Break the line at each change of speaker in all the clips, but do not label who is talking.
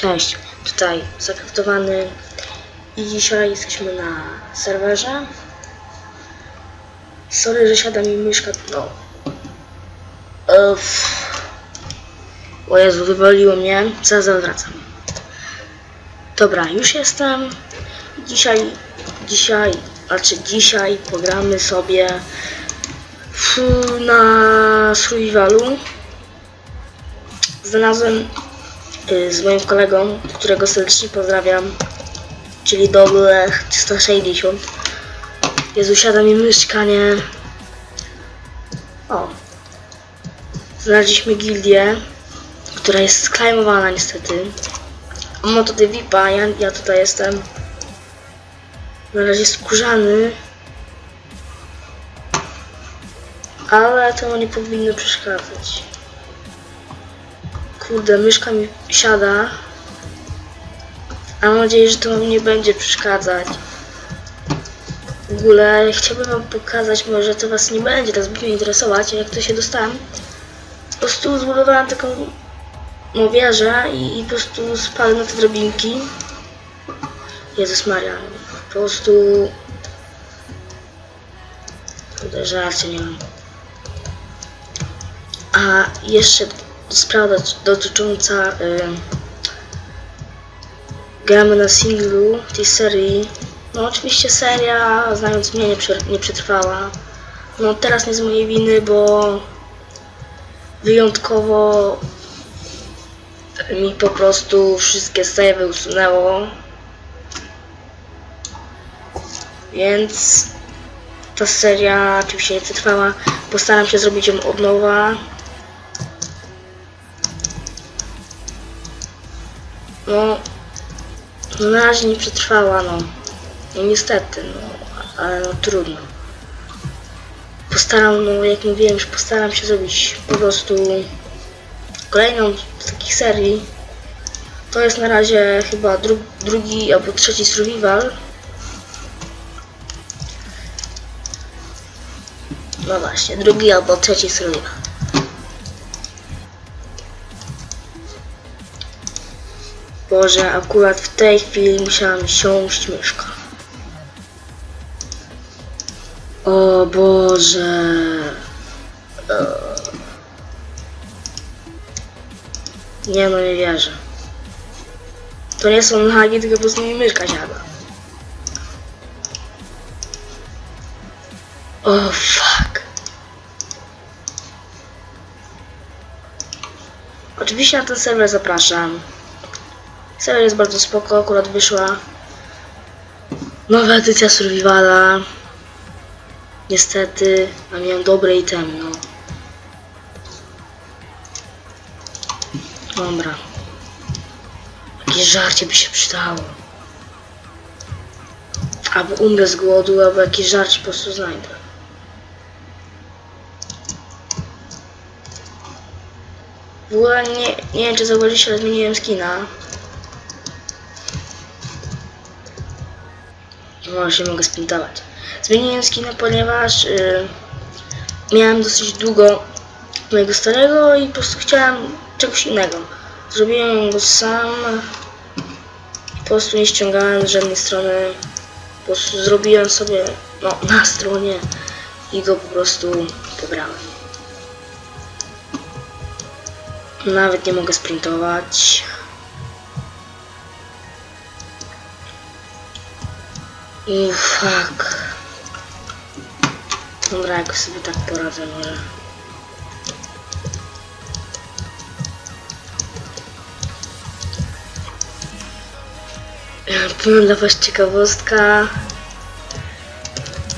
Cześć, tutaj zakraftowany i dzisiaj jesteśmy na serwerze. Sorry, że siada mi myszka, no. Uff. O Jezu, wywaliło mnie, zaraz wracam. Dobra, już jestem. Dzisiaj, dzisiaj, znaczy dzisiaj pogramy sobie na survivalu. Znalazłem z moim kolegą, którego serdecznie pozdrawiam, czyli Doblech 160. Jezu, siada mi myszka? O. Znaleźliśmy gildię, która jest sklejmowana niestety. On ma tutaj VIPa, ja, ja tutaj jestem na razie skórzany. Ale to nie powinno przeszkadzać. Kurde, myszka mi siada. A mam nadzieję, że to wam nie będzie przeszkadzać. W ogóle chciałbym wam pokazać, może to was nie będzie tak zbytnio interesować, jak to się dostałem. Po prostu zbudowałem taką no, i, i po prostu spadłem na te drabinki. Jezus Maria, po prostu... Kurde, żarcie nie mam. A jeszcze sprawa dotycząca y, gramy na singlu tej serii. No oczywiście seria, znając mnie, nie, nie przetrwała. No teraz nie z mojej winy, bo wyjątkowo mi po prostu wszystkie savey usunęło. Więc ta seria oczywiście nie przetrwała. Postaram się zrobić ją od nowa. No, no na razie nie przetrwała, no. No niestety, no, ale no trudno. Postaram, no jak mówiłem, już postaram się zrobić po prostu kolejną z takich serii. To jest na razie chyba dru drugi albo trzeci survival. No właśnie, drugi albo trzeci survival. Boże, akurat w tej chwili musiałam siąść myszka. O Boże. E. Nie no, nie wierzę. To nie są lagi, tylko po prostu mi myszka siada. O fuck. Oczywiście na ten serwer zapraszam. Serwer jest bardzo spoko, akurat wyszła nowa edycja Survivala. Niestety, a miałem dobre itemy, no. Dobra. Jakieś żarcie by się przydało. Albo umrę z głodu, albo jakieś żarcie po prostu znajdę. W ogóle nie, nie wiem czy zauważyliście, ale zmieniłem skina. No, się mogę spintować. Zmieniłem skina, ponieważ y, miałem dosyć długo mojego starego i po prostu chciałem czegoś innego. Zrobiłem go sam. Po prostu nie ściągałem z żadnej strony. Po prostu zrobiłem sobie no, na stronie i go po prostu pobrałem. Nawet nie mogę sprintować. I fuck. Dobra, jak sobie tak poradzę może. Powiem dla was ciekawostka.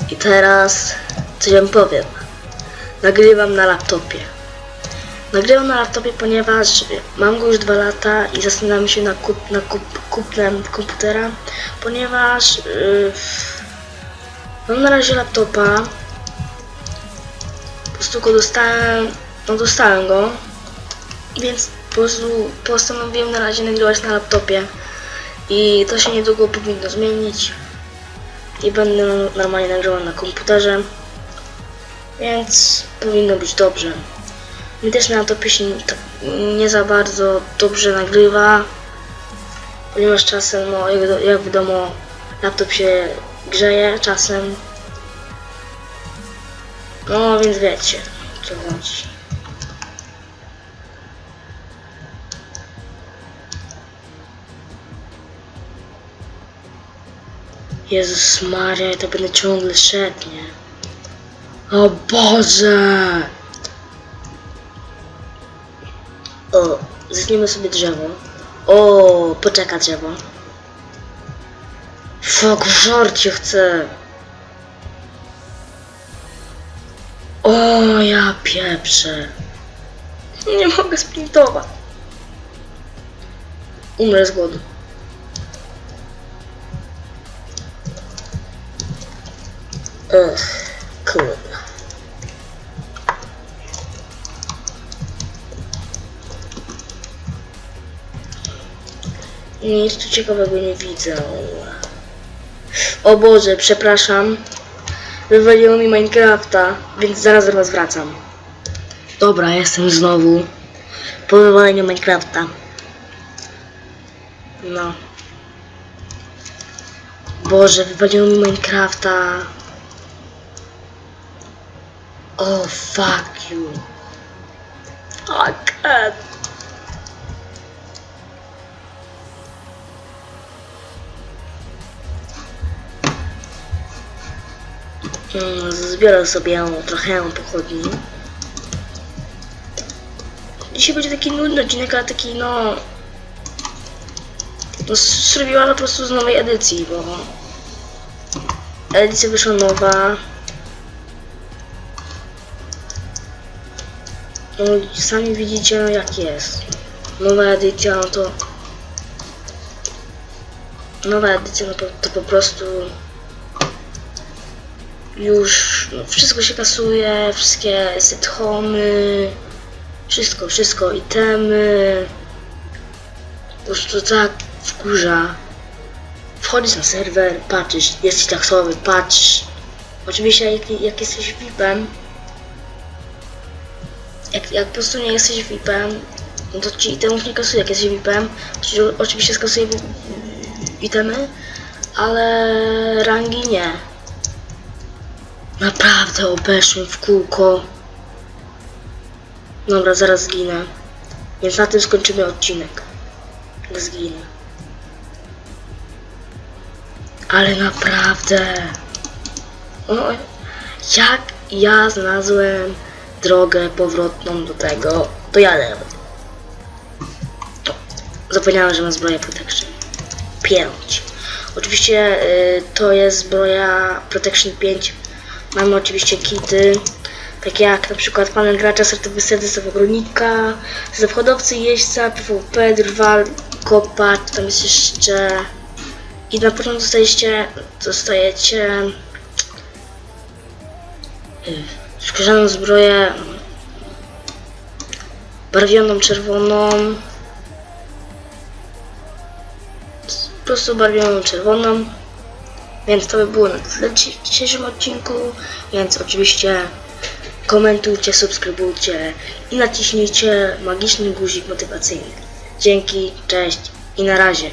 I teraz coś wam powiem. Nagrywam na laptopie. Nagrywam na laptopie, ponieważ mam go już dwa lata i zastanawiam się na, kup, na kup, kupnem komputera, ponieważ yy, mam na razie laptopa. Po prostu go dostałem, no dostałem go, więc po prostu postanowiłem na razie nagrywać na laptopie i to się niedługo powinno zmienić i będę normalnie nagrywał na komputerze, więc powinno być dobrze. Mi też na laptopie się tak nie za bardzo dobrze nagrywa, ponieważ czasem, no jak, jak wiadomo, laptop się grzeje czasem. No więc wiecie, co chodzi. Jezus Maria, to będę ciągle szedł, nie? O Boże! O, zetniemy sobie drzewo. O, poczeka drzewo. Fuck, żarcie chcę. O, ja pieprzę. Nie mogę sprintować. Umrę z głodu. Ugh. Nic tu ciekawego nie widzę. O Boże, przepraszam. Wywaliło mi Minecrafta, więc zaraz do was wracam. Dobra, jestem znowu po wywaleniu Minecrafta. No. Boże, wywaliło mi Minecrafta. Oh, fuck you. Fuck. God. Zbiorę sobie trochę pochodni. Dzisiaj będzie taki nudny odcinek, ale taki no... No zrobiła po prostu z nowej edycji, bo... Edycja wyszła nowa. No sami widzicie no, jak jest. Nowa edycja, no to... Nowa edycja, no to, to po prostu już no, wszystko się kasuje, wszystkie sitcomy, wszystko, wszystko, itemy. Po prostu tak wkurza. Wchodzisz na serwer, patrzysz, jesteś taksowy, patrz. Oczywiście jak, jak jesteś VIP-em, jak, jak po prostu nie jesteś VIP-em, no to ci itemów nie kasuje. Jak jesteś VIP-em, to ci oczywiście skasuje itemy, ale rangi nie. Naprawdę obeszłem w kółko. Dobra, zaraz zginę. Więc na tym skończymy odcinek. Zginę. Ale naprawdę. O, jak ja znalazłem drogę powrotną do tego, to jadę. To. Zapomniałem, że mam zbroję Protection 5. Oczywiście y, to jest zbroja Protection 5 Mamy oczywiście kity, takie jak na przykład panel gracza, startowy set, zestaw ogrodnika, zestaw hodowcy, jeźdźca, PvP, drwal, kopa, tam jest jeszcze... I na początku dostajecie, dostajecie y, szklzaną zbroję barwioną czerwoną po prostu barwioną czerwoną więc to by było na tyle w dzi- dzisiejszym odcinku. Więc oczywiście komentujcie, subskrybujcie i naciśnijcie magiczny guzik motywacyjny. Dzięki, cześć i na razie.